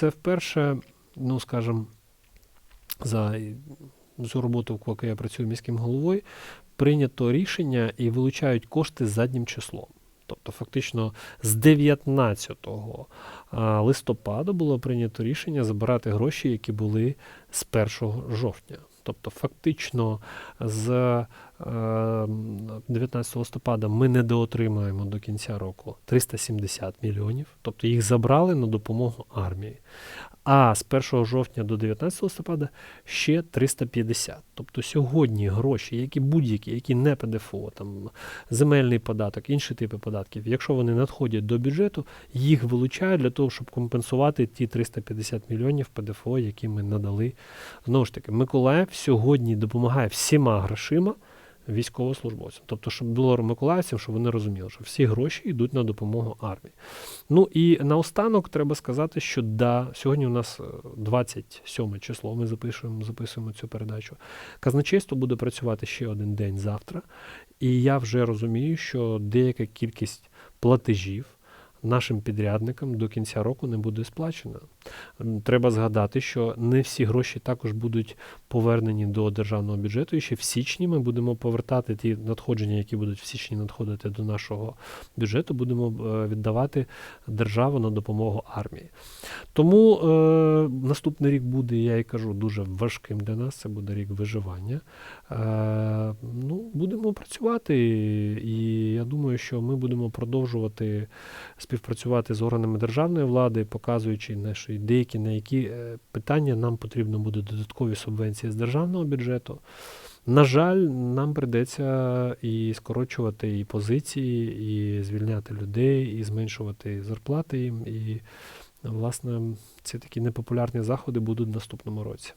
це вперше, ну скажімо, за всю роботу, поки я працюю міським головою, прийнято рішення і вилучають кошти заднім числом. Тобто, фактично, з 19 листопада було прийнято рішення забирати гроші, які були з 1 жовтня. Тобто, фактично, з 19 листопада ми недоотримаємо до кінця року 370 мільйонів, тобто їх забрали на допомогу армії. А з 1 жовтня до 19 листопада ще 350. Тобто сьогодні гроші, які будь-які, які не ПДФО, там земельний податок, інші типи податків, якщо вони надходять до бюджету, їх вилучають для того, щоб компенсувати ті 350 мільйонів ПДФО, які ми надали. Знову ж таки, Миколаїв сьогодні допомагає всіма грошима військовослужбовцям. Тобто, щоб було миколаївцям, щоб вони розуміли, що всі гроші йдуть на допомогу армії. Ну і наостанок треба сказати, що да, сьогодні у нас е, 27 число. Ми записуємо, записуємо цю передачу. Казначейство буде працювати ще один день завтра. І я вже розумію, що деяка кількість платежів нашим підрядникам до кінця року не буде сплачена. М, Треба згадати, що не всі гроші також будуть повернені до державного бюджету. І ще в січні ми будемо повертати ті надходження, які будуть в січні надходити до нашого бюджету, будемо е, віддавати державу на допомогу армії. Тому е, наступний рік буде, я і кажу, дуже важким для нас. Це буде рік виживання. Е, ну, будемо працювати, і я думаю, що ми будемо продовжувати співпрацювати з органами державної влади, показуючи наші деякі на які е, питання нам потрібно буде додаткові субвенції з державного бюджету. На жаль, нам прийдеться і скорочувати і позиції, і звільняти людей, і зменшувати зарплати їм. І, власне, ці такі непопулярні заходи будуть в наступному році.